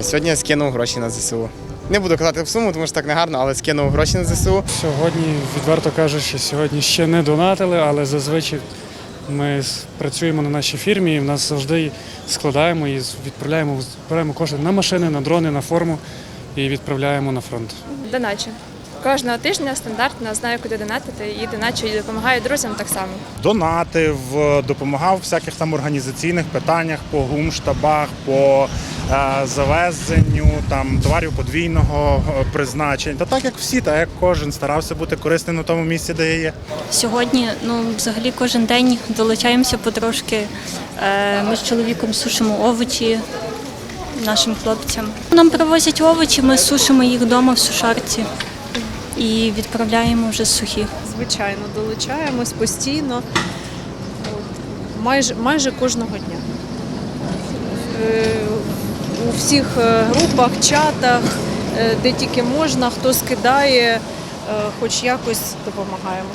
Сьогодні я скинув гроші на ЗСУ. Не буду казати в суму, тому що так не гарно, але скинув гроші на ЗСУ. Сьогодні, відверто кажучи, сьогодні ще не донатили, але зазвичай ми працюємо на нашій фірмі і в нас завжди складаємо і відправляємо, збираємо кошти на машини, на дрони, на форму і відправляємо на фронт. Доначу. Кожного тижня стандартно знаю, куди донатити, і доначу, і допомагаю друзям так само. донатив, допомагав в всяких там організаційних питаннях по гумштабах, по завезенню там товарів подвійного е, призначення. Та так як всі, так як кожен старався бути корисним на тому місці, де є. Сьогодні, ну взагалі кожен день долучаємося потрошки. Е, Ми з чоловіком сушимо овочі нашим хлопцям. Нам привозять овочі, ми сушимо їх вдома в сушарці і відправляємо вже сухі. Звичайно, долучаємось постійно, майже, майже кожного дня. У всіх е, групах, чатах, е, де тільки можна, хто скидає, е, хоч якось допомагаємо.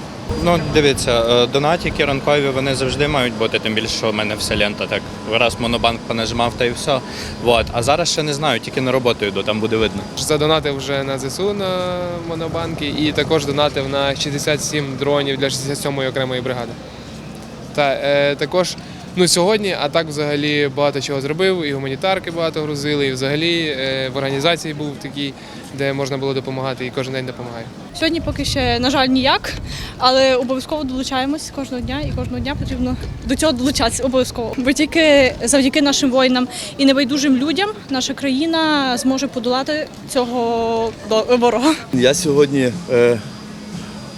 Ну, дивіться, донатики ранкові вони завжди мають бути, тим більше, що в мене вся лента так. Раз монобанк понажимав та і все. Вот. А зараз ще не знаю, тільки на роботу йду, там буде видно. Задонатив вже на ЗСУ на монобанки і також донатив на 67 дронів для 67-ї окремої бригади. Та е, також ну, сьогодні, а так взагалі багато чого зробив, і гуманітарки багато грузили, і взагалі е, в організації був такий, де можна було допомагати, і кожен день допомагаю. Сьогодні поки ще, на жаль, ніяк, але обов'язково долучаємось кожного дня, і кожного дня потрібно до цього долучатися обов'язково. Бо тільки завдяки нашим воїнам і небайдужим людям наша країна зможе подолати цього ворога. Я сьогодні е,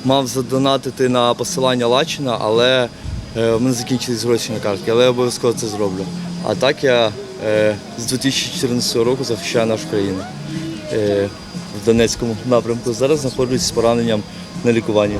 мав задонатити на посилання Лачина, але в мене закінчились гроші на картки, але я обов'язково це зроблю. А так я е, з 2014 року захищаю нашу країну е, в Донецькому напрямку. Зараз знаходжусь з пораненням на лікуванні.